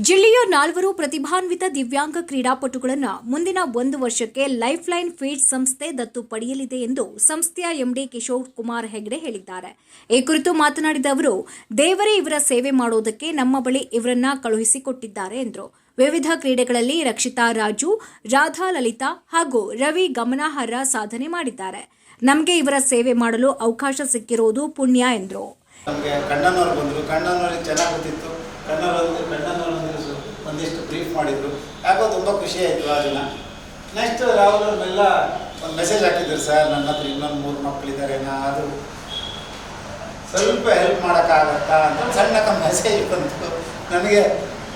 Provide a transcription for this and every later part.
ಜಿಲ್ಲೆಯ ನಾಲ್ವರು ಪ್ರತಿಭಾನ್ವಿತ ದಿವ್ಯಾಂಗ ಕ್ರೀಡಾಪಟುಗಳನ್ನು ಮುಂದಿನ ಒಂದು ವರ್ಷಕ್ಕೆ ಲೈಫ್ ಲೈನ್ ಫೀಡ್ ಸಂಸ್ಥೆ ದತ್ತು ಪಡೆಯಲಿದೆ ಎಂದು ಸಂಸ್ಥೆಯ ಎಂಡಿ ಕಿಶೋರ್ ಕುಮಾರ್ ಹೆಗ್ಡೆ ಹೇಳಿದ್ದಾರೆ. ಈ ಕುರಿತು ಮಾತನಾಡಿದ ಅವರು, ದೇವರೇ ಇವರ ಸೇವೆ ಮಾಡೋದಕ್ಕೆ ನಮ್ಮ ಬಳಿ ಇವರನ್ನ ಕಳುಹಿಸಿಕೊಟ್ಟಿದ್ದಾರೆ ಎಂದರು. ವಿವಿಧ ಕ್ರೀಡೆಗಳಲ್ಲಿ ರಕ್ಷಿತಾ ರಾಜು, ರಾಧಾ ಲಲಿತಾ ಹಾಗೂ ರವಿ ಗಮನಾರ್ಹ ಸಾಧನೆ ಮಾಡಿದ್ದಾರೆ. ನಮಗೆ ಇವರ ಸೇವೆ ಮಾಡಲು ಅವಕಾಶ ಸಿಕ್ಕಿರುವುದು ಪುಣ್ಯ ಎಂದರು ನಮಗೆ ಕಣ್ಣನವ್ರು ಬಂದರು ಕಣ್ಣನವ್ರಿಗೆ ಚೆನ್ನಾಗಿ ಗೊತ್ತಿತ್ತು ಕಣ್ಣನವ್ರಿಗೆ ಕಣ್ಣನವ್ರೊಂದಿಗೆ ಸು- ಒಂದಿಷ್ಟು ಬ್ರೀಫ್ ಮಾಡಿದರು. ಯಾಕೋ ತುಂಬ ಖುಷಿ ಆಯಿತು ಆ ದಿನ. ನೆಕ್ಸ್ಟ್ ರಾಹುಲ್ ಅವ್ರನ್ನೆಲ್ಲ ಒಂದು ಮೆಸೇಜ್ ಹಾಕಿದ್ರು ಸರ್, ನನ್ನ ಹತ್ರ ಇನ್ನೊಂದು ಮೂರು ಮಕ್ಕಳಿದ್ದಾರೆ ಅದು ಸ್ವಲ್ಪ ಹೆಲ್ಪ್ ಮಾಡೋಕ್ಕಾಗತ್ತಾ? ಅಂತ ಸಣ್ಣ ಮೆಸೇಜ್ ಬಂತು. ನನಗೆ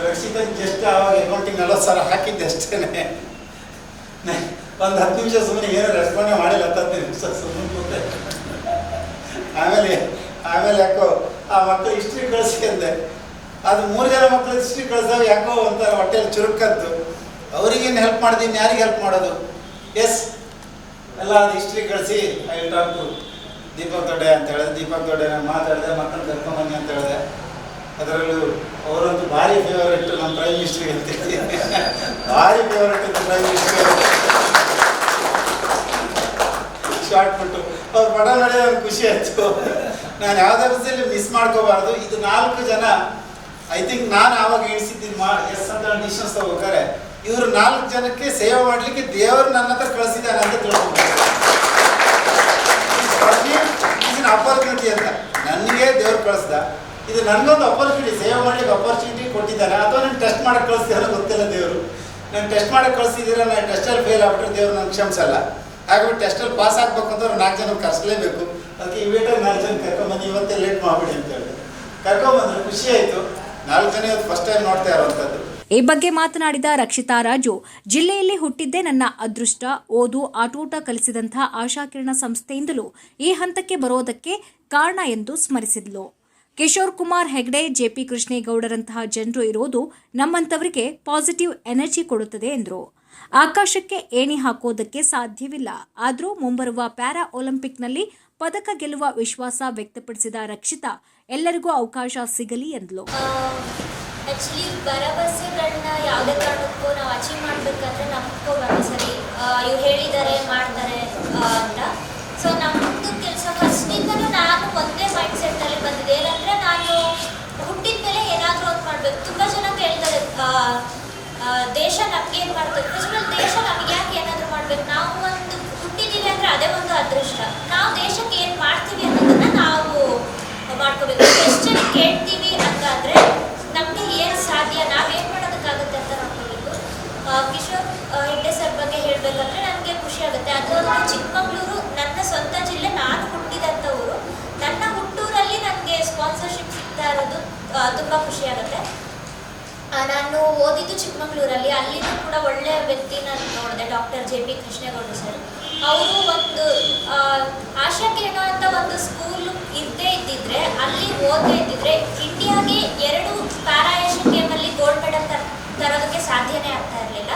ರಕ್ಷಿತ ಜಸ್ಟ್ ಆವಾಗ ಅಕೌಂಟಿಂಗ್ ನಲ್ವತ್ತು ಸಾವಿರ ಹಾಕಿದ್ದೆ ಅಷ್ಟೇ ಒಂದು ಹತ್ತು ನಿಮಿಷ ಸುಮ್ಮನೆ ಏನೋ ರೆಸ್ಪಾಂಡೇ ಮಾಡಿಲ್ಲ, ಹತ್ತು ನಿಮಿಷ ಸುಮ್ಮನೆ ಕೂತೆ. ಆಮೇಲೆ ಆಮೇಲೆ ಯಾಕೋ ಆ ಮಕ್ಕಳು ಹಿಸ್ಟ್ರಿ ಕಳಿಸಿ ಅಂದೆ. ಅದು ಮೂರು ಜನ ಮಕ್ಕಳು ಹಿಸ್ಟ್ರಿ ಕಳಿಸ್ದಾಗ ಯಾಕೋ ಒಂಥರ ಹೊಟ್ಟೆಯಲ್ಲಿ ಚುರುಕದ್ದು. ಅವರಿಗೇನು ಹೆಲ್ಪ್ ಮಾಡಿದೀನಿ ಯಾರಿಗೆ ಹೆಲ್ಪ್ ಮಾಡೋದು? ಎಸ್ ಎಲ್ಲ ಅದು ಹಿಸ್ಟ್ರಿ ಕಳಿಸಿ ಐ ಟಾಕ್ ಟು ದೀಪಕ್ ದೊಡ್ಡೆ ಅಂತ ಹೇಳಿದೆ. ದೀಪಕ್ ದೊಡ್ಡೆ ಮಾತಾಡಿದೆ ಮಕ್ಕಳು ಕರ್ಕೊಂಬನ್ನಿ ಅಂತ ಹೇಳಿದೆ. ಅದರಲ್ಲೂ ಅವರಂತೂ ಭಾರಿ ಫೇವರೇಟ್ ನಮ್ಮ ಪ್ರೈಮ್ ಮಿನಿಸ್ಟ್ರಿಗೆ ಅಂತ ಭಾರಿ ಫೇವರೇಟ್ ಅಂತ ಪ್ರೈಮ್ ಮಿನಿಸ್ಟ್ರಿ ಶಾರ್ಟ್ ಬಿಟ್ಟು ಅವ್ರು ಪಡ ನಡೆಯೋ ಖುಷಿ ಆಯ್ತು. ನಾನು ಯಾವುದೇ ಬಸ್ಸಲ್ಲಿ ಮಿಸ್ ಮಾಡ್ಕೋಬಾರ್ದು. ಇದು ನಾಲ್ಕು ಜನ ಐ ಥಿಂಕ್ ನಾನು ಆವಾಗ ಇಳಿಸಿದ್ದೀನಿ ಮಾ, ಎಸ್ ಅಂತ ಡಿಶನ್ಸ್ ತಗೋಬೇಕಾರೆ ಇವರು ನಾಲ್ಕು ಜನಕ್ಕೆ ಸೇವೆ ಮಾಡಲಿಕ್ಕೆ ದೇವರು ನನ್ನ ಹತ್ರ ಕಳಿಸಿದ್ದಾನೆ ಅಂತ ತಿಳ್ಕೊಂಡು ಅಪರ್ಚುನಿಟಿ ಅಂತ. ನನಗೆ ದೇವ್ರು ಕಳಿಸ್ದ. ಇದು ನನ್ನೊಂದು ಅಪರ್ಚುನಿಟಿ ಸೇವೆ ಮಾಡಲಿಕ್ಕೆ ಅಪರ್ಚುನಿಟಿ ಕೊಟ್ಟಿದ್ದಾರೆ ಅಥವಾ ನಾನು ಟೆಸ್ಟ್ ಮಾಡಕ್ಕೆ ಕಳಿಸ್ತೀರ ಗೊತ್ತಿಲ್ಲ ದೇವರು. ನಾನು ಟೆಸ್ಟ್ ಮಾಡಕ್ಕೆ ಕಳಿಸಿದ್ದೀರ ನಾನು ಟೆಸ್ಟಲ್ಲಿ ಫೇಲ್ ಆಗ್ಬಿಟ್ರೆ ದೇವ್ರು ನನ್ನ ಕ್ಷಮಿಸಲ್ಲ. ಹಾಗಾಗಿ ಟೆಸ್ಟಲ್ಲಿ ಪಾಸ್ ಆಗ್ಬೇಕು ಅಂದ್ರೆ ನಾಲ್ಕು ಜನ ಕರೆಸಲೇಬೇಕು. ಅದಕ್ಕೆ ಇವೇಟಾಗಿ ನಾಲ್ಕು ಜನ ಕರ್ಕೊಂಬಂದು ಇವತ್ತೇ ಲೇಟ್ ಮಾಡಿಬಿಡಿ ಅಂತ ಹೇಳಿ ಕರ್ಕೊಂಬಂದ್ರೆ ಖುಷಿ ಆಯಿತು. ಫಸ್ಟ್ ಟೈಮ್ ನೋಡ್ತಾ ಈ ಬಗ್ಗೆ ಮಾತನಾಡಿದ ರಕ್ಷಿತಾ ರಾಜು, ಜಿಲ್ಲೆಯಲ್ಲಿ ಹುಟ್ಟಿದ್ದೇ ನನ್ನ ಅದೃಷ್ಟ. ಓದು, ಆಟೋಟ ಕಲಿಸಿದಂಥ ಆಶಾಕಿರಣ ಸಂಸ್ಥೆಯಿಂದಲೂ ಈ ಹಂತಕ್ಕೆ ಬರೋದಕ್ಕೆ ಕಾರಣ ಎಂದು ಸ್ಮರಿಸಿದ್ಲು. ಕಿಶೋರ್ ಕುಮಾರ್ ಹೆಗ್ಡೆ, ಜೆಪಿ ಕೃಷ್ಣೇಗೌಡರಂತಹ ಜನರು ಇರೋದು ನಮ್ಮಂಥವರಿಗೆ ಪಾಸಿಟಿವ್ ಎನರ್ಜಿ ಕೊಡುತ್ತದೆ ಎಂದರು. ಆಕಾಶಕ್ಕೆ ಏಣಿ ಹಾಕೋದಕ್ಕೆ ಸಾಧ್ಯವಿಲ್ಲ. ಆದರೂ ಮುಂಬರುವ ಪ್ಯಾರಾ ಒಲಿಂಪಿಕ್ನಲ್ಲಿ ಪದಕ ಗೆಲ್ಲುವ ವಿಶ್ವಾಸ ವ್ಯಕ್ತಪಡಿಸಿದ ರಕ್ಷಿತಾ, ಎಲ್ಲರಿಗೂ ಅವಕಾಶ ಸಿಗಲಿ ಎಂದಳು ಆ್ಯಕ್ಚುಲಿ ಭರವಸೆಗಳನ್ನ ಯಾವುದೇ ಕಾರಣಕ್ಕೂ ನಾವು ಅಚೀವ್ ಮಾಡ್ಬೇಕಂದ್ರೆ ನಂಬ್ಕೋಬಾರ್ದು ಸರಿ ಇವ್ರು ಹೇಳಿದ್ದಾರೆ ಮಾಡ್ತಾರೆ ಅಂತ. ಸೊ ನಮ್ಮದು ಕೆಲಸ ಫಸ್ಟಿಂದನೂ ನಾನು ಒಂದೇ ಮೈಂಡ್ ಸೆಟ್ಟಲ್ಲಿ ಬಂದಿದೆ ಏನಂದರೆ ನಾನು ಹುಟ್ಟಿದ ಮೇಲೆ ಏನಾದರೂ ಒಂದು ಮಾಡಬೇಕು. ತುಂಬ ಜನ ಕೇಳ್ತಾರೆ ದೇಶ ನಮ್ಗೆ ಏನು ಮಾಡ್ತದೆ ಫಸ್ಟ್ ದೇಶ ನಮ್ಗೆ ಯಾಕೆ ಏನಾದರೂ ಮಾಡಬೇಕು? ನಾವು ಒಂದು ಅಂದರೆ ಅದೇ ಒಂದು ಅದೃಷ್ಟ. ನಾವು ದೇಶಕ್ಕೆ ಏನು ಮಾಡ್ತೀವಿ ಅನ್ನೋದನ್ನ ನಾವು ಮಾಡ್ಕೋಬೇಕು. ಎಷ್ಟು ಕೇಳ್ತೀವಿ ಅಂತಂದ್ರೆ ನಮಗೆ ಏನು ಸಾಧ್ಯ? ನಾವೇನು ಮಾಡೋದಕ್ಕಾಗುತ್ತೆ ಅಂತ ನೋಡ್ಕೋಬೇಕು ಕಿಶೋರ್ ಹೆಡ್ಡೆ ಸರ್ ಬಗ್ಗೆ ಹೇಳ್ಬೇಕಂದ್ರೆ ನನಗೆ ಖುಷಿ ಆಗುತ್ತೆ. ಅದರಲ್ಲೂ ಚಿಕ್ಕಮಗಳೂರು, ನನ್ನ ಸ್ವಂತ ಜಿಲ್ಲೆ ನಾನು ಹುಟ್ಟಿದಂಥ ಊರು ನನ್ನ ಹುಟ್ಟೂರಲ್ಲಿ ನನಗೆ ಸ್ಪಾನ್ಸರ್ಶಿಪ್ ಸಿಗ್ತಾ ಇರೋದು ತುಂಬಾ ಖುಷಿ ಆಗುತ್ತೆ. ನಾನು ಓದಿದ್ದು ಚಿಕ್ಕಮಗಳೂರಲ್ಲಿ. ಅಲ್ಲಿನೂ ಕೂಡ ಒಳ್ಳೆಯ ವ್ಯಕ್ತಿನ ನೋಡಿದೆ, doctor J P Krishnegowda sir. ಅವರು ಒಂದು ಆಶಾ ಕಿರಣ ಅಂತ ಒಂದು ಸ್ಕೂಲ್ ಇದ್ದೇ ಇದ್ದಿದ್ರೆ, ಅಲ್ಲಿ ಓದದೇ ಇದ್ದಿದ್ರೆ ಇಂಡಿಯಾಗೆ ಎರಡು ಪ್ಯಾರಾ ಏಷ್ಯನ್ ಅಲ್ಲಿ ಗೋಲ್ಡ್ ಮೆಡಲ್ ತರ ತರೋದಕ್ಕೆ ಸಾಧ್ಯನೇ ಆಗ್ತಾ ಇರಲಿಲ್ಲ.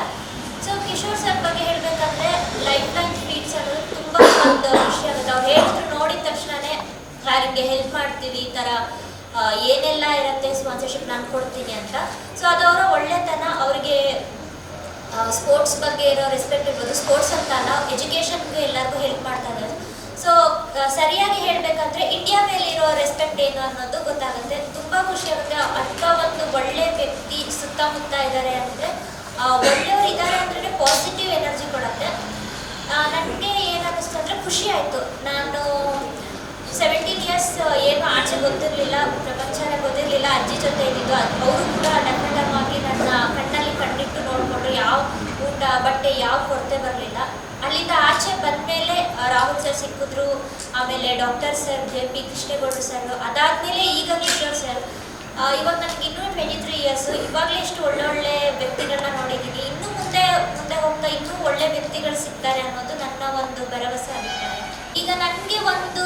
ಸೊ ಕಿಶೋರ್ ಸರ್ ಬಗ್ಗೆ ಹೇಳಬೇಕಂದ್ರೆ ಲೈಫ್ ಲೈನ್ ಸ್ಪೀಡ್ಸ್ ಅನ್ನೋದು ತುಂಬಾ ಒಂದು ವಿಷಯ. ಅವ್ರು ಹೇಳಿದ್ರು ನೋಡಿದ ತಕ್ಷಣನೇ, ಯಾರಿಗೆ ಹೆಲ್ಪ್ ಮಾಡ್ತೀವಿ, ಈ ತರ ಏನೆಲ್ಲ ಇರುತ್ತೆ ಸ್ಪಾನ್ಸರ್ಶಿಪ್ ನಾನು ಕೊಡ್ತೀನಿ ಅಂತ. ಸೊ ಅದು ಅವರ ಒಳ್ಳೆತನ, ಅವರಿಗೆ ಸ್ಪೋರ್ಟ್ಸ್ ಬಗ್ಗೆ ಇರೋ ರೆಸ್ಪೆಕ್ಟ್ ಇರ್ಬೋದು. ಸ್ಪೋರ್ಟ್ಸ್ ಅಂತ ಅಲ್ಲ ಎಜುಕೇಷನ್ಗೂ ಎಲ್ಲರಿಗೂ ಹೆಲ್ಪ್ ಮಾಡ್ತಾ ಇದ್ದಾರೆ ಸೊ ಸರಿಯಾಗಿ ಹೇಳಬೇಕಂದ್ರೆ ಇಂಡಿಯಾ ಮೇಲೆ ಇರೋ ರೆಸ್ಪೆಕ್ಟ್ ಏನು ಅನ್ನೋದು ಗೊತ್ತಾಗುತ್ತೆ. ತುಂಬ ಖುಷಿ ಆಗುತ್ತೆ. ಅಂಥ ಒಂದು ಒಳ್ಳೆ ವ್ಯಕ್ತಿ ಸುತ್ತಮುತ್ತ ಇದ್ದಾರೆ ಅಂದರೆ ಒಳ್ಳೆಯವರು ಇದ್ದಾರೆ ಅಂದ್ರೆ ಪಾಸಿಟಿವ್ ಎನರ್ಜಿ ಕೊಡುತ್ತೆ. ನನಗೆ ಏನಾಗಿಸ್ತು ಅಂದರೆ ಖುಷಿ ಆಯಿತು. ನಾನು ಸೆವೆಂಟೀನ್ ಇಯರ್ಸ್ ಏನು ಆಚೆ ಗೊತ್ತಿರಲಿಲ್ಲ, ಪ್ರಪಂಚನೇ ಗೊತ್ತಿರಲಿಲ್ಲ, ಅಜ್ಜಿ ಜೊತೆ ಇದ್ದಿದ್ದು ಅವರು ಕೂಡ ಆಗಿ ನನ್ನ ಕಣ್ಣಲ್ಲಿ ನೋಡಿಕೊಂಡ್ರು ನೋಡಿಕೊಂಡು ಯಾವ ಊಟ, ಬಟ್ಟೆ ಯಾವ ಕೊರತೆ ಬರಲಿಲ್ಲ. ಅಲ್ಲಿಂದ ಆಚೆ ಬಂದಮೇಲೆ ರಾಹುಲ್ ಸರ್ ಸಿಕ್ಕಿದ್ರು. ಆಮೇಲೆ doctor sir J P Krishnegowda sir ಅದಾದಮೇಲೆ ಈಗ ಕಿಶೋರ್ ಸರ್ ಇವಾಗ ನನಗೆ ಇನ್ನೂ ಟ್ವೆಂಟಿ ತ್ರೀ ಇಯರ್ಸು ಇವಾಗಲೇ ಎಷ್ಟು ಒಳ್ಳೊಳ್ಳೆ ವ್ಯಕ್ತಿಗಳನ್ನ ನೋಡಿದ್ದೀನಿ ಇನ್ನೂ ಮುಂದೆ ಮುಂದೆ ಹೋಗ್ತಾ ಇನ್ನೂ ಒಳ್ಳೆ ವ್ಯಕ್ತಿಗಳು ಸಿಗ್ತಾರೆ ಅನ್ನೋದು ನನ್ನ ಒಂದು ಭರವಸೆ ಅಭಿಪ್ರಾಯ. ಈಗ ನನಗೆ ಒಂದು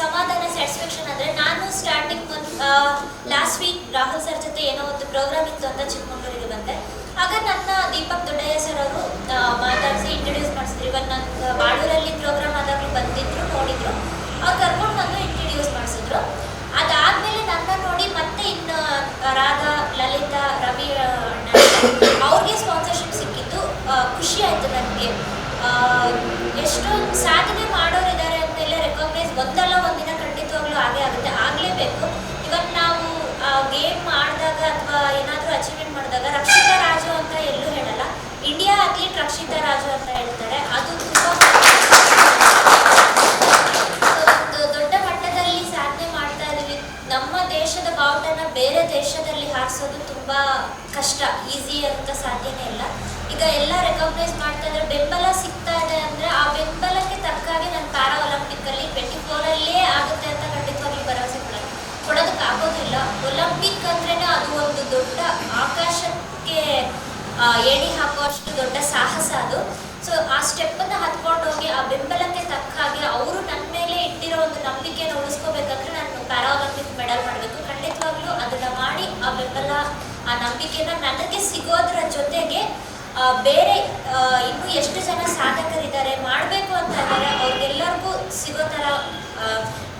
ಸಮಾಧಾನ ಸ್ಯಾಟಿಸ್ಫ್ಯಾಕ್ಷನ್ ಅಂದರೆ ನಾನು starting last week Rahul sir ಜೊತೆ ಏನೋ ಒಂದು ಪ್ರೋಗ್ರಾಮ್ ಇತ್ತು ಅಂತ ಚಿಕ್ಕಮಗಳೂರಿಗೆ ಬಂದೆ. ಆಗ ನನ್ನ ದೀಪಕ್ ದೊಡ್ಡಯ್ಯ ಸರ್ ಅವರು ಮಾತಾಡಿಸಿ ಇಂಟ್ರೊಡ್ಯೂಸ್ ಮಾಡಿಸಿದ್ರು. ಇವಾಗ ನನ್ನ ಬಾಳೂರಲ್ಲಿ ಪ್ರೋಗ್ರಾಮ್ ಆದಾಗಲೂ ಬಂದಿದ್ರು, ನೋಡಿದ್ರು. ಅವ್ರು ಕರ್ಕೊಂಡು ಬಂದು ಇಂಟ್ರಡ್ಯೂಸ್ ಮಾಡಿಸಿದ್ರು. ಅದಾದಮೇಲೆ ನನ್ನ ನೋಡಿ ಮತ್ತೆ ಇನ್ನು ರಾಧಾ, ಲಲಿತಾ, ರವಿ ಅವ್ರಿಗೆ ಸ್ಪಾನ್ಸರ್ಶಿಪ್ ಸಿಕ್ಕಿದ್ದು ಖುಷಿ ಆಯಿತು ನನಗೆ. ಎಷ್ಟೊಂದು ಸಾಧನೆ ಹಾರಿಸೋದು ತುಂಬಾ ಕಷ್ಟ ಈಸಿ ಅಂತ ಸಾಧ್ಯನೇ ಇಲ್ಲ. ಈಗ ಎಲ್ಲ ರೆಕಗ್ನೈಸ್ ಮಾಡ್ತಾ ಇದ್ರೆ ಬೆಂಬಲ ಸಿಗ್ತಾ ಇದೆ ಅಂದ್ರೆ ಆ ಬೆಂಬಲಕ್ಕೆ ತಕ್ಕಾಗೆ ನಾನು ಪ್ಯಾರಾ ಒಲಿಂಪಿಕ್ ಅಲ್ಲಿ ಟ್ವೆಂಟಿ ಫೋರಲ್ಲೇ ಆಗುತ್ತೆ ಅಂತ ಖಂಡಿತವಾಗಿ ಭರವಸೆ ಕೊಡೋದು. ಕೊಡೋದಕ್ಕೆ ಆಗೋದಿಲ್ಲ. ಒಲಿಂಪಿಕ್ ಅಂದ್ರೇನೆ ಅದು ಒಂದು ದೊಡ್ಡ ಆಕಾಶಕ್ಕೆ ಏಣಿ ಹಾಕುವಷ್ಟು ದೊಡ್ಡ ಸಾಹಸ ಅದು. ಸೊ ಆ ಸ್ಟೆಪ್ಪನ್ನು ಹತ್ಕೊಂಡು ಹೋಗಿ ಆ ಬೆಂಬಲಕ್ಕೆ ತಕ್ಕ ಹಾಗೆ ಅವರು ನನ್ನ ಮೇಲೆ ಇಟ್ಟಿರೋ ಒಂದು ನಂಬಿಕೆಯನ್ನು ಉಳಿಸ್ಕೋಬೇಕಂದ್ರೆ ನಾನು ಪ್ಯಾರಾ ಒಲಿಂಪಿಕ್ ಮೆಡಲ್ ಮಾಡಬೇಕು ಖಂಡಿತವಾಗ್ಲೂ ಅದನ್ನ ಮಾಡಿ ಆ ಬೆಂಬಲ ಆ ನಂಬಿಕೆನ ನನಗೆ ಸಿಗೋದ್ರ ಜೊತೆಗೆ ಬೇರೆ ಇನ್ನು ಎಷ್ಟು ಜನ ಸಾಧಕರಿದ್ದಾರೆ, ಮಾಡಬೇಕು ಅಂತ ಇದ್ದಾರೆ, ಅವ್ರಿಗೆಲ್ಲರಿಗೂ ಸಿಗೋ ಥರ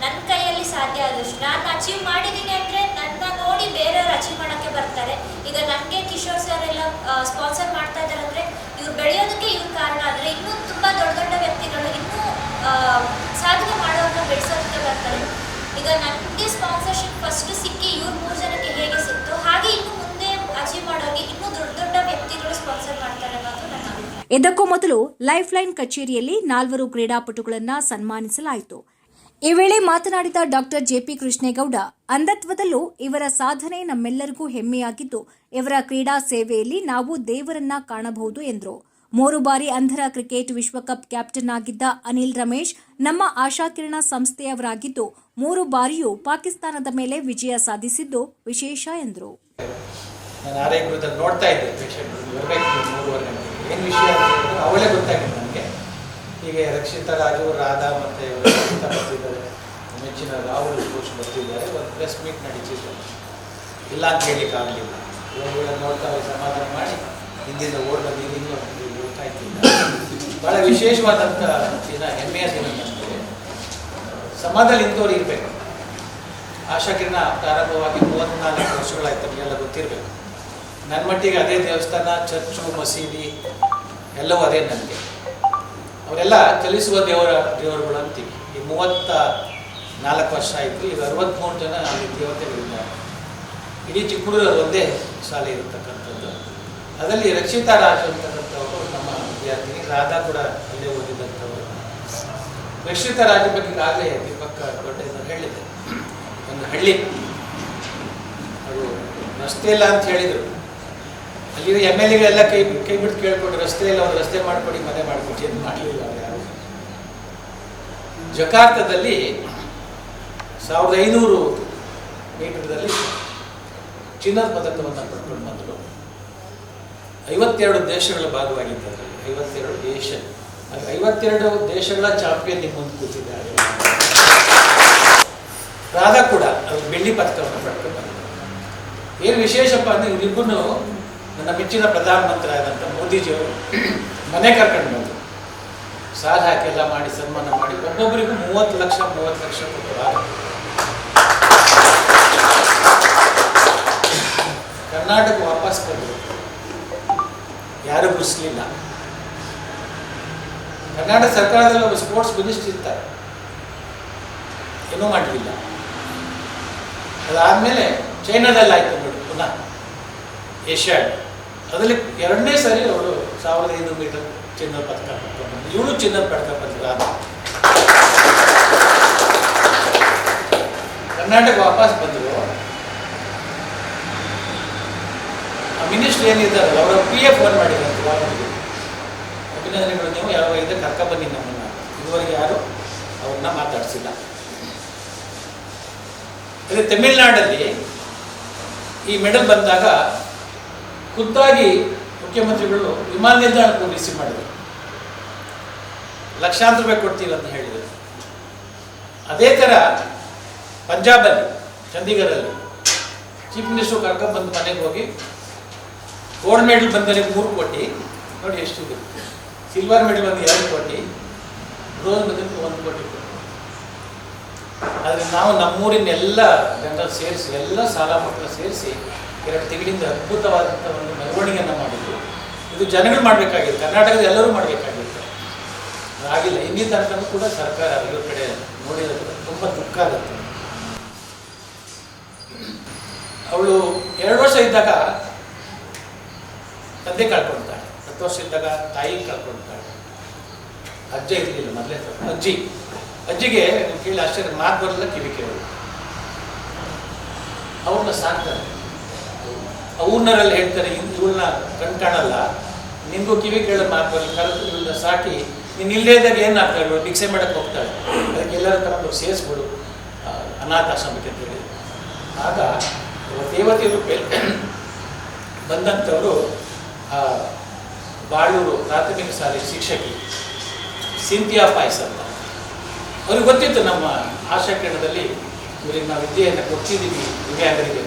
ನನ್ನ ಕೈಯಲ್ಲಿ ಸಾಧ್ಯ ಆದಷ್ಟು. ನಾನು ಅಚೀವ್ ಮಾಡಿದ್ದೀನಿ ಅಂದರೆ ನನ್ನ ನೋಡಿ ಬೇರೆಯವ್ರು ಅಚೀವ್ ಮಾಡೋಕ್ಕೆ ಬರ್ತಾರೆ. ಈಗ ನನಗೆ ಕಿಶೋರ್ ಸರ್ ಎಲ್ಲ ಸ್ಪಾನ್ಸರ್ ಮಾಡ್ತಾ ಇದ್ದಾರೆ ಅಂದರೆ ಇವ್ರು ಬೆಳೆಯೋದಕ್ಕೆ ಇವ್ರ ಕಾರಣ. ಆದರೆ ಇನ್ನೂ ತುಂಬ ದೊಡ್ಡ ದೊಡ್ಡ ವ್ಯಕ್ತಿಗಳು ಇನ್ನೂ ಸಾಧನೆ ಮಾಡೋರನ್ನ ಬೆಳೆಸೋದಕ್ಕೆ ಬರ್ತಾರೆ. ಈಗ ನನಗೆ ಸ್ಪಾನ್ಸರ್ಶಿಪ್ ಫಸ್ಟ್ ಸಿಕ್ಕಿ ಇವ್ರ ಮೂರು ಜನಕ್ಕೆ ಹೇಗೆ ಇದಕ್ಕೂ ಮೊದಲು ಲೈಫ್ ಲೈನ್ ಕಚೇರಿಯಲ್ಲಿ ನಾಲ್ವರು ಕ್ರೀಡಾಪಟುಗಳನ್ನು ಸನ್ಮಾನಿಸಲಾಯಿತು. ಈ ವೇಳೆ ಮಾತನಾಡಿದ ಡಾಕ್ಟರ್ ಜೆಪಿ ಕೃಷ್ಣೇಗೌಡ, ಅಂಧತ್ವದಲ್ಲೂ ಇವರ ಸಾಧನೆ ನಮ್ಮೆಲ್ಲರಿಗೂ ಹೆಮ್ಮೆಯಾಗಿದ್ದು, ಇವರ ಕ್ರೀಡಾ ಸೇವೆಯಲ್ಲಿ ನಾವು ದೇವರನ್ನ ಕಾಣಬಹುದು ಎಂದರು. ಮೂರು ಬಾರಿ ಅಂಧರ ಕ್ರಿಕೆಟ್ ವಿಶ್ವಕಪ್ ಕ್ಯಾಪ್ಟನ್ ಆಗಿದ್ದ ಅನಿಲ್ ರಮೇಶ್ ನಮ್ಮ ಆಶಾಕಿರಣ ಸಂಸ್ಥೆಯವರಾಗಿದ್ದು, ಮೂರು ಬಾರಿಯೂ ಪಾಕಿಸ್ತಾನದ ಮೇಲೆ ವಿಜಯ ಸಾಧಿಸಿದ್ದು ವಿಶೇಷ ಎಂದರು. ನಾನು ಆರೋಗ್ಯದಲ್ಲಿ ನೋಡ್ತಾ ಇದ್ದೆ ಪೇಷಂಟ್ ಬರಬೇಕು ಮೂರುವರೆ ಗಂಟೆಗೆ ಏನು ವಿಷಯ ಅಂತ ಅವಳೇ ಗೊತ್ತಾಗಿತ್ತು ನನಗೆ. ಹೀಗೆ ರಕ್ಷಿತಾ ರಾಜು, ರಾಧಾ ಮತ್ತು ರಕ್ಷಿತಾ ಬರ್ತಿದ್ದಾರೆ. ಮೆಚ್ಚಿನ ರಾಹುಲ್ ಘೋಷ್ ಬರ್ತಿದ್ದಾರೆ. ಒಂದು ಪ್ರೆಸ್ ಮೀಟ್ ನಡೀತಿದ್ರು ಇಲ್ಲ ಅಂತ ಹೇಳಲಿಕ್ಕೆ ಆಗಲಿಲ್ಲ. ಇವಾಗ ನೋಡ್ತಾ ಸಮಾಧಾನ ಮಾಡಿ ಹಿಂದಿನ ಓಡ್ ಬಂದಿದ್ದೀನಿ ಹೋಗ್ತಾ ಇದ್ದಿಲ್ಲ ಭಾಳ ವಿಶೇಷವಾದಂಥ ದಿನ, ಹೆಮ್ಮೆಯ ದಿನ ನನಗೆ ಸಮಾಜದಲ್ಲಿ ಇಂಥವ್ರು ಇರಬೇಕು. ಆಶಾಕಿರಣ ಪ್ರಾರಂಭವಾಗಿ ಮೂವತ್ತ್ನಾಲ್ಕು ವರ್ಷಗಳಾಯ್ತು ನಮಗೆಲ್ಲ ಗೊತ್ತಿರಬೇಕು. ನನ್ನ ಮಟ್ಟಿಗೆ ಅದೇ ದೇವಸ್ಥಾನ ಚರ್ಚು ಮಸೀದಿ ಎಲ್ಲವೂ ಅದೇ ನನಗೆ. ಅವರೆಲ್ಲ ಚಲಿಸುವ ದೇವರ, ದೇವರುಗಳು ಅಂತೀವಿ. ಈ ಮೂವತ್ತ ನಾಲ್ಕು ವರ್ಷ ಆಯಿತು, ಈಗ ಅರವತ್ತ್ಮೂರು ಜನ ಅಲ್ಲಿ ದೇವತೆಗಳಿದ್ದಾರೆ ಇಡೀ ಚಿಕ್ಕಮಗಳೂರು ಒಂದೇ ಶಾಲೆ ಇರತಕ್ಕಂಥದ್ದು. ಅದರಲ್ಲಿ ರಕ್ಷಿತಾ ರಾಜು ಅಂತಕ್ಕಂಥವರು ನಮ್ಮ ವಿದ್ಯಾರ್ಥಿನಿ. ರಾಧಾ ಕೂಡ ಅಲ್ಲೇ ಓದಿದಂಥವರು. ರಕ್ಷಿತಾ ರಾಜ ಬಗ್ಗೆ ಈಗಾಗಲೇ ದೀಪಕ್ ದೊಡ್ಡ ಹೇಳಿದೆ ಒಂದು ಹಳ್ಳಿ. ಅದು ರಸ್ತೆ ಇಲ್ಲ ಅಂತ ಹೇಳಿದರು. ಅಲ್ಲಿ ಎಂ ಎಲ್ ಎಗಳೆಲ್ಲ ಕೈ ಕೈ ಬಿಟ್ಟು ಕೇಳ್ಕೊಂಡು ರಸ್ತೆ ಇಲ್ಲ ಒಂದು ರಸ್ತೆ ಮಾಡಿಕೊಡಿ, ಮನೆ ಮಾಡಿಕೊಡಿ ಅಂತ ಮಾಡಲಿಲ್ಲ ಅವ್ರು ಯಾರು. ಜಕಾರ್ತದಲ್ಲಿ ಸಾವಿರದ ಐನೂರು ಮೀಟರ್ದಲ್ಲಿ ಚಿನ್ನದ ಪದಕವನ್ನು ಪಡ್ಕೊಂಡು ಬಂದರು. ಐವತ್ತೆರಡು ದೇಶಗಳ ಭಾಗವಾಗಿದ್ದಾರೆ. ಐವತ್ತೆರಡು ದೇಶ ಐವತ್ತೆರಡು ದೇಶಗಳ ಚಾಂಪಿಯನ್ ನಿಮ್ಮ ಮುಂದೆ ಕೂತಿದ್ದಾರೆ. ರಾಧಾ ಕೂಡ ಅದು ಬೆಳ್ಳಿ ಪದಕವನ್ನು ಪಡ್ಕೊಂಡು ಬಂದರು. ಏನು ವಿಶೇಷಪ್ಪ ಅಂದರೆ ಇವರಿಬ್ಬರು ನನ್ನ ಮೆಚ್ಚಿನ ಪ್ರಧಾನಮಂತ್ರಿ ಆದಂಥ ಮೋದಿಜಿಯವರು ಮನೆ ಕರ್ಕೊಂಡು ಬಂದರು. ಸಾಲ ಹಾಕಿ ಎಲ್ಲ ಮಾಡಿ ಸನ್ಮಾನ ಮಾಡಿ ಒಬ್ಬೊಬ್ಬರಿಗೂ ಮೂವತ್ತು ಲಕ್ಷ ಮೂವತ್ತು ಲಕ್ಷ ಕೊಟ್ಟರು ಆಗ ಕರ್ನಾಟಕ ವಾಪಸ್ ಬಂದರು. ಯಾರು ಬಿಡಿಸ್ಲಿಲ್ಲ ಕರ್ನಾಟಕ ಸರ್ಕಾರದಲ್ಲಿ ಒಬ್ಬ ಸ್ಪೋರ್ಟ್ಸ್ ಮಿನಿಸ್ಟರ್ ಇರ್ತಾರೆ. ಏನೂ ಮಾಡಲಿಲ್ಲ ಅದಾದಮೇಲೆ ಚೈನಾದಲ್ಲಿ ಆಯ್ತು ನೋಡಿ ಪುನಃ. ಏಷ್ಯಾಡ್ ಅದರಲ್ಲಿ ಎರಡನೇ ಸಾರಿ ಅವಳು ಸಾವಿರದ ಐನೂರು ಮೀಟರ್ ಚಿನ್ನ ಪದಕ ಪಡ್ಕೊಂಡು ಇವಳು ಚಿನ್ನ ಪದಕ ಬಂದರು ಕರ್ನಾಟಕ ವಾಪಸ್ ಬಂದರು. ಆ ಮಿನಿಸ್ಟ್ರಿ ಏನಿದ್ದಾರಲ್ಲ, ಅವರ ಪಿ ಎಫ್ ಫೋನ್ ಮಾಡಿದ್ರು ಅಭಿನಂದನೆಗಳು ನೀವು ಯಾವ ಇದೆ ಕರ್ಕ ಬನ್ನಿ ನಮ್ಮನ್ನು. ಇದುವರೆಗೆ ಯಾರು ಅವ್ರನ್ನ ಮಾತಾಡಿಸಿಲ್ಲ. ಅದೇ ತಮಿಳ್ನಾಡಲ್ಲಿ ಈ ಮೆಡಲ್ ಬಂದಾಗ ಖುದ್ದಾಗಿ ಮುಖ್ಯಮಂತ್ರಿಗಳು ವಿಮಾನ ನಿಲ್ದಾಣಕ್ಕೂ ರಿಸೀವ್ ಮಾಡಿದರು. ಲಕ್ಷಾಂತರ ರೂಪಾಯಿ ಕೊಡ್ತೀವಿ ಅಂತ ಹೇಳಿದರು. ಅದೇ ಥರ ಪಂಜಾಬಲ್ಲಿ, ಚಂಡೀಗಢಲ್ಲಿ ಚೀಫ್ ಮಿನಿಸ್ಟರ್ ಕರ್ಕೊಂಡ್ಬಂದು ಮನೆಗೆ ಹೋಗಿ ಗೋಲ್ಡ್ ಮೆಡಲ್ ಬಂದವರಿಗೆ ಮೂರು ಕೋಟಿ. ನೋಡಿ ಎಷ್ಟಿದೆ ಸಿಲ್ವರ್ ಮೆಡಲ್ ಬಂದು ಎರಡು ಕೋಟಿ ಬ್ರೋನ್ ಬಂದಕ್ಕೆ ಒಂದು ಕೋಟಿ ಆದರೆ ನಾವು ನಮ್ಮೂರಿನ ಎಲ್ಲ ಜನರ ಸೇರಿಸಿ ಎಲ್ಲ ಸಾಲ ಮಕ್ಕಳು ಸೇರಿಸಿ ಎರಡು ತಿಂಗಳಿಂದ ಅದ್ಭುತವಾದಂಥ ಒಂದು ಮೆರವಣಿಗೆಯನ್ನು ಮಾಡಿದ್ದು ಇದು ಜನಗಳು ಮಾಡಬೇಕಾಗಿತ್ತು, ಕರ್ನಾಟಕದ ಎಲ್ಲರೂ ಮಾಡಬೇಕಾಗಿತ್ತು. ಆಗಿಲ್ಲ ಇನ್ನಿ ತನಕನೂ ಕೂಡ ಸರ್ಕಾರ ಇವ್ರ ಕಡೆ ನೋಡಿದ್ರೆ ತುಂಬ ದುಃಖ ಆಗುತ್ತೆ. ಅವಳು ಎರಡು ವರ್ಷ ಇದ್ದಾಗ ತಂದೆ ಕಳ್ಕೊಳ್ತಾಳೆ ಹತ್ತು ವರ್ಷ ಇದ್ದಾಗ ತಾಯಿ ಕಳ್ಕೊಳ್ತಾಳೆ ಅಜ್ಜ ಇರಲಿಲ್ಲ ಮೊದಲೇ ಅಜ್ಜಿ, ಅಜ್ಜಿಗೆ ಕೇಳಿ ಅಷ್ಟೇ ಮಾತು ಬರಲ್ಲ ಕಿವಿ ಕೇಳಿ ಅವ್ರನ್ನ ಸಾಕ್ತಾರೆ. ಊರ್ನರಲ್ಲಿ ಹೇಳ್ತಾರೆ ಇವಳನ್ನ ಕಣ್ ಕಾಣಲ್ಲ ನಿಮಗೂ ಕಿವಿ ಕೇಳ ಮಾತು ಬರಲ್ಲ ಕರೆದು ಸಾಕಿ, ನೀನು ಇಲ್ಲದೇ ಇದ್ದಾಗ ಏನು ಆಗ್ತಾ ಭಿಕ್ಷೆ ಮಾಡಕ್ಕೆ ಹೋಗ್ತಾಳೆ ಅದಕ್ಕೆ ಎಲ್ಲರ ತಗೊಂಡು ಸೇರಿಸ್ಬಿಡು. ಅನಾಥಾಶ್ರಮಕ್ಕೆ ಅಂತ ಹೇಳಿ. ಆಗ ರೂಪೆ ಬಂದಂಥವರು ಬಾಳೂರು ಪ್ರಾಥಮಿಕ ಶಾಲೆ ಶಿಕ್ಷಕಿ, ಸಿಂಥಿಯಾ ಪಾಯಸ ಅಂತ. ಅವ್ರಿಗೆ ಗೊತ್ತಿತ್ತು ನಮ್ಮ ಆಶಾ ಕೇಂದ್ರದಲ್ಲಿ ಇವರಿಗೆ ನಾವು ವಿದ್ಯೆಯನ್ನು ಕೊಡ್ತಿದ್ದೀವಿ ದಿವ್ಯಾಂಗರಿಗೆ